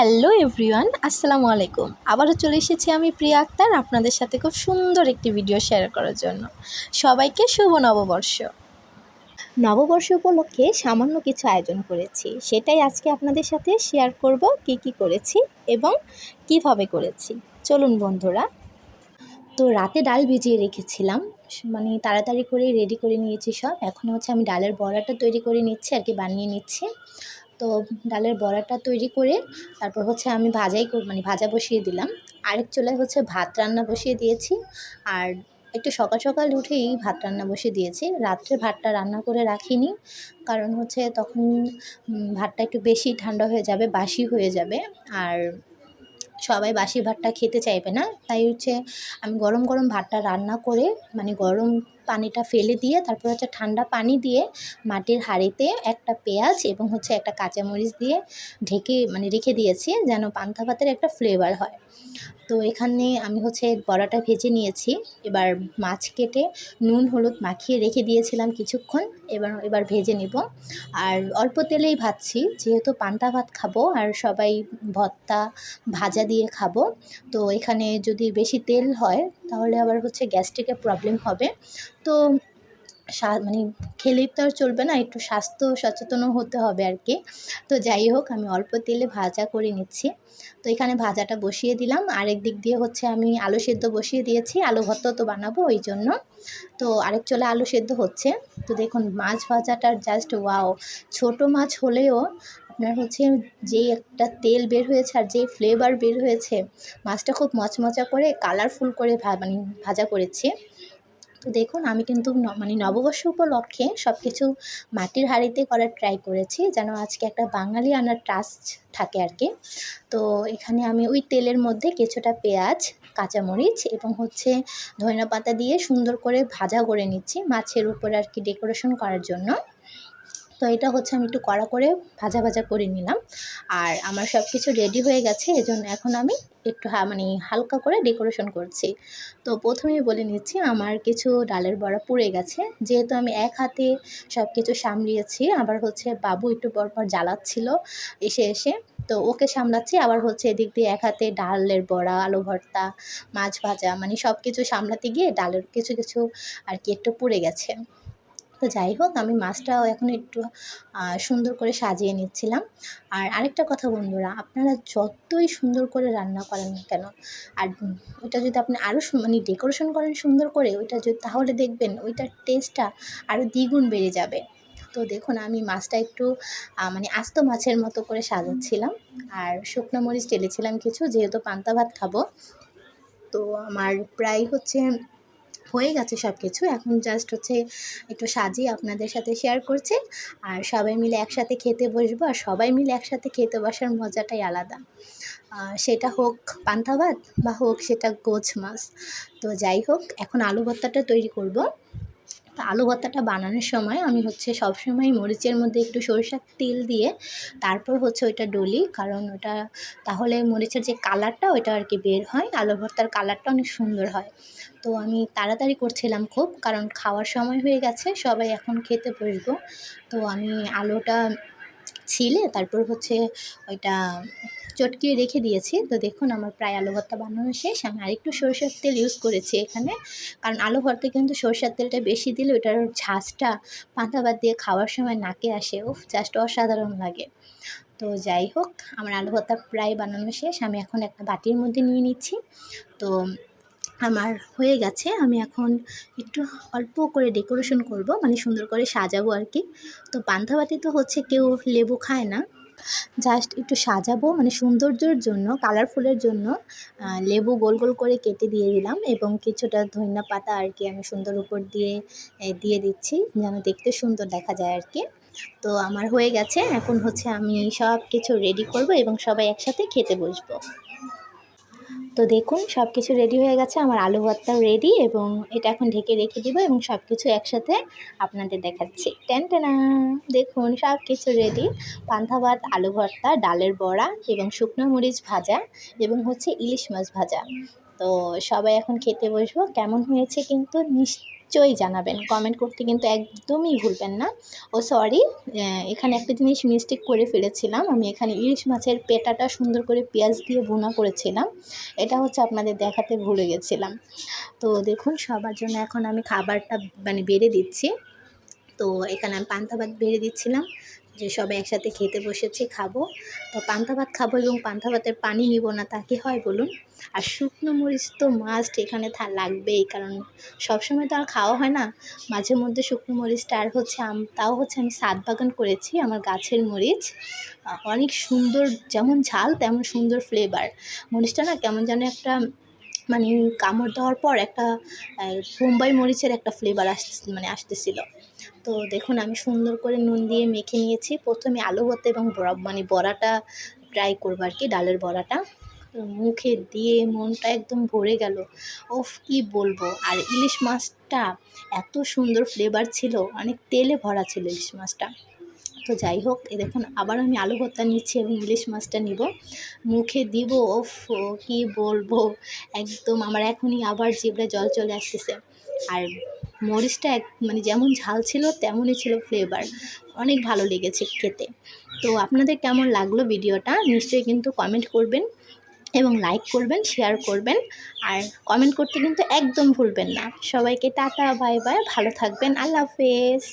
Hello everyone, আসসালামু আলাইকুম। আবারও চলে এসেছি আমি প্রিয়া আক্তার আপনাদের সাথে খুব সুন্দর একটি ভিডিও শেয়ার করার জন্য। সবাইকে শুভ নববর্ষ। নববর্ষ উপলক্ষে সামান্য কিছু আয়োজন করেছি। সেটাই আজকে আপনাদের সাথে শেয়ার করব, কি কি করেছি এবং কীভাবে করেছি। চলুন বন্ধুরা। তো রাতে ডাল ভিজিয়ে রেখেছিলাম মানে তাড়াতাড়ি করে রেডি করে নিয়েছি সব। এখন হচ্ছে আমি ডালের বড়াটা তৈরি করে নিচ্ছি, আর কি বানিয়ে নিচ্ছি। তো ডালের বড়াটা তৈরি করে তারপর হচ্ছে আমি ভাজাই মানে ভাজা বসিয়ে দিলাম। আরেক চুলায় হচ্ছে ভাত রান্না বসিয়ে দিয়েছি। আর একটু সকাল সকাল উঠেই ভাত রান্না বসিয়ে দিয়েছি। রাত্রে ভাতটা রান্না করে রাখিনি। কারণ হচ্ছে তখন ভাতটা একটু বেশি ঠান্ডা হয়ে যাবে, বাসি হয়ে যাবে। আর সবাই বাসি ভাতটা খেতে চাইবে না। তাই হচ্ছে আমি গরম গরম ভাতটা রান্না করে মানে গরম পানিটা ফেলে দিয়ে, তারপর হচ্ছে ঠান্ডা পানি দিয়ে মাটির হাঁড়িতে একটা পেঁয়াজ এবং হচ্ছে একটা কাঁচামরিচ দিয়ে ঢেকে মানে রেখে দিয়েছি যেন পান্তা ভাতের একটা ফ্লেভার হয়। তো এখানে আমি হচ্ছে বড়াটা ভেজে নিয়েছি। এবার মাছ কেটে নুন, হলুদ মাখিয়ে রেখে দিয়েছিলাম কিছুক্ষণ। এবার এবার ভেজে নিব। আর অল্প তেলেই ভাজছি, যেহেতু পান্তা ভাত খাব আর সবাই ভর্তা ভাজা দিয়ে খাব, তো এখানে যদি বেশি তেল হয় তাহলে আবার হচ্ছে গ্যাস্ট্রিকের প্রবলেম হবে। তো মানে খেলেই তো আর চলবে না, একটু স্বাস্থ্য সচেতনও হতে হবে আর কি। তো যাই হোক, আমি অল্প তেলে ভাজা করে নিচ্ছি। তো এখানে ভাজাটা বসিয়ে দিলাম। আরেক দিক দিয়ে হচ্ছে আমি আলু সেদ্ধ বসিয়ে দিয়েছি। আলু ভর্তা তো বানাবো ওই জন্য। তো আরেক চলে আলু সেদ্ধ হচ্ছে। তো দেখুন, মাছ ভাজাটার জাস্ট ওয়াও ছোট মাছ হলেও আপনার হচ্ছে যে একটা তেল বের হয়েছে আর যে ফ্লেভার বের হয়েছে, মাছটা খুব মচমচা করে কালারফুল করে মানে ভাজা করেছি। তো দেখুন, আমি কিন্তু মানে নববর্ষ উপলক্ষে সব কিছু মাটির হাঁড়িতে করার ট্রাই করেছি, যেন আজকে একটা বাঙালি আনার ট্রাস্ট থাকে আর কি তো এখানে আমি ওই তেলের মধ্যে কিছুটা পেঁয়াজ, কাঁচামরিচ এবং হচ্ছে ধনিয়া পাতা দিয়ে সুন্দর করে ভাজা করে নিচ্ছি মাছের উপরে আর কি ডেকোরেশন করার জন্য। তো এটা হচ্ছে আমি একটু কড়া করে ভাজা ভাজা করে নিলাম। আর আমার সব কিছু রেডি হয়ে গেছে, এজন্য এখন আমি একটু মানে হালকা করে ডেকোরেশন করছি। তো প্রথমেই বলে নিচ্ছি, আমার কিছু ডালের বড়া পুড়ে গেছে। যেহেতু আমি এক হাতে সব কিছু সামলিয়েছি, আবার হচ্ছে বাবু একটু পর পর জ্বালাচ্ছিল এসে এসে। তো ওকে সামলাচ্ছি, আবার হচ্ছে এদিক দিয়ে এক হাতে ডালের বড়া, আলু ভর্তা, মাছ ভাজা মানে সব কিছু সামলাতে গিয়ে ডালের কিছু কিছু আর কি একটু পুড়ে গেছে। তো যাই হোক, আমি মাছটাও এখন একটু সুন্দর করে সাজিয়ে নিচ্ছিলাম। আর আরেকটা কথা বন্ধুরা, আপনারা যতই সুন্দর করে রান্না করেন কেন, আর ওইটা যদি আপনি আরও মানে ডেকোরেশন করেন সুন্দর করে, ওইটা যদি, তাহলে দেখবেন ওইটার টেস্টটা আরও দ্বিগুণ বেড়ে যাবে। তো দেখুন, আমি মাছটা একটু মানে আস্ত মাছের মতো করে সাজাচ্ছিলাম। আর শুকনো মরিচ ঢেলেছিলাম কিছু, যেহেতু পান্তা ভাত খাব। তো আমার প্রায় হচ্ছে হয়ে গেছে সব কিছু এখন জাস্ট হচ্ছে একটু সাজিয়ে আপনাদের সাথে শেয়ার করছে। আর সবাই মিলে একসাথে খেতে বসবো আর সবাই মিলে একসাথে খেতে বসার মজাটাই আলাদা। সেটা হোক পান্তা ভাত বা হোক সেটা গোছ মাছ। তো যাই হোক, এখন আলু ভর্তাটা তৈরি করব। আলু ভর্তাটা বানানোর সময় আমি হচ্ছে সবসময় মরিচের মধ্যে একটু সরিষার তেল দিয়ে তারপর হচ্ছে ওইটা ডলি, কারণ ওটা তাহলে মরিচের যে কালারটা ওইটা আর কি বের হয়, আলু ভর্তার কালারটা অনেক সুন্দর হয়। তো আমি তাড়াতাড়ি করছিলাম খুব, কারণ খাওয়ার সময় হয়ে গেছে, সবাই এখন খেতে বসবো। তো আমি আলুটা ছিলে, তারপর হচ্ছে ওইটা চটকিয়ে রেখে দিয়েছি। তো দেখুন আমার প্রায় আলু ভর্তা বানানো শেষ। আমি আরেকটু সরষের তেল ইউজ করেছি এখানে। কারণ আলু ভর্তা কিন্তু সরষের তেলটা বেশি দিলে ওইটার ঝাঁজটা পাতা ভাত দিয়ে খাওয়ার সময় নাকে আসে। উফ জাস্ট অসাধারণ লাগে। তো যাই হোক, আমার আলু ভর্তা প্রায় বানানো শেষ। আমি এখন একটা বাটির মধ্যে নিয়ে নিচ্ছি। তো আমার হয়ে গেছে। আমি এখন একটু অল্প করে ডেকোরেশন করব মানে সুন্দর করে সাজাবো আর কি। তো পান্তাভাতে তো হচ্ছে কেউ লেবু খায় না। জাস্ট একটু সাজাবো মানে সৌন্দর্যের জন্য কালারফুলের জন্য লেবু গোল গোল করে কেটে দিয়ে দিলাম এবং কিছুটা ধনিয়া পাতা আর কি আমি সুন্দর উপর দিয়ে দিয়ে দিচ্ছি, যেন দেখতে সুন্দর দেখা যায় আর কি। তো আমার হয়ে গেছে, এখন হচ্ছে আমি সব কিছু রেডি করব এবং সবাই একসাথে খেতে বসবো। তো দেখুন সব কিছু রেডি হয়ে গেছে। আমার আলু ভর্তাও রেডি এবং এটা এখন ঢেকে রেখে দিব এবং সব কিছু একসাথে আপনাদের দেখাচ্ছি। টেন, টেনা দেখুন সব কিছু রেডি পান্থা ভাত, আলু ভর্তা, ডালের বড়া এবং শুকনো মরিচ ভাজা এবং হচ্ছে ইলিশ মাছ ভাজা। তো সবাই এখন খেতে বসবো। কেমন হয়েছে কিন্তু? নিশ্চয় নিশ্চয়ই জানাবেন। কমেন্ট করতে কিন্তু একদমই ভুলবেন না। ও সরি এখানে একটা জিনিস মিস্টেক করে ফেলেছিলাম। আমি এখানে ইলিশ মাছের পেটাটা সুন্দর করে পেঁয়াজ দিয়ে ভুনা করেছিলাম। এটা হচ্ছে আপনাদের দেখাতে ভুলে গেছিলাম। তো দেখুন, সবার জন্য এখন আমি খাবারটা মানে বেড়ে দিচ্ছি। তো এখানে আমি পান্তা ভাত বেড়ে দিচ্ছিলাম। যে সবাই একসাথে খেতে বসেছি, খাব। তো পান্তা ভাত খাব এবং পান্তা ভাতের পানি নিব না, তা কি হয় বলুন? আর শুকনো মরিচ তো মাস্ট এখানে থা, লাগবেই, কারণ সবসময় তো আর খাওয়া হয় না। মাঝে মধ্যে শুকনো মরিচটা আর হচ্ছে আম, তাও হচ্ছে আমি সাত বাগান করেছি, আমার গাছের মরিচ। অনেক সুন্দর, যেমন ঝাল, তেমন সুন্দর ফ্লেভার মরিচটা না কেমন যেন একটা মানে কামড় দেওয়ার পর একটা বোম্বাই মরিচের একটা ফ্লেভার আস মানে আসতেছিল। তো দেখুন, আমি সুন্দর করে নুন দিয়ে মেখে নিয়েছি। প্রথমে আলু ভর্তা এবং বড়া মানে বড়াটা ট্রাই করব আর কি, ডালের বড়াটা। মুখে দিয়ে মনটা একদম ভরে গেল। ওফ, কি বলব? আর ইলিশ মাছটা এত সুন্দর ফ্লেভার ছিল, অনেক তেলে ভরা ছিল ইলিশ মাছটা। তো যাই হোক, এ দেখুন আবার আমি আলু ভর্তা নিচ্ছি এবং ইলিশ মাছটা নিব। মুখে দিব ওফ কি বলব, একদম আমার এখনই আবার জিভে জল চলে আসতেছে। আর মরিচটা এক মানে যেমন ঝাল ছিল, তেমনই ছিল ফ্লেভার অনেক ভালো লেগেছে খেতে। তো আপনাদের কেমন লাগল ভিডিওটা, নিশ্চয়ই কিন্তু কমেন্ট করবেন এবং লাইক করবেন শেয়ার করবেন। আর কমেন্ট করতে কিন্তু একদম ভুলবেন না। সবাইকে টাটা বাই বাই ভালো থাকবেন, আল্লাহ হাফেজ।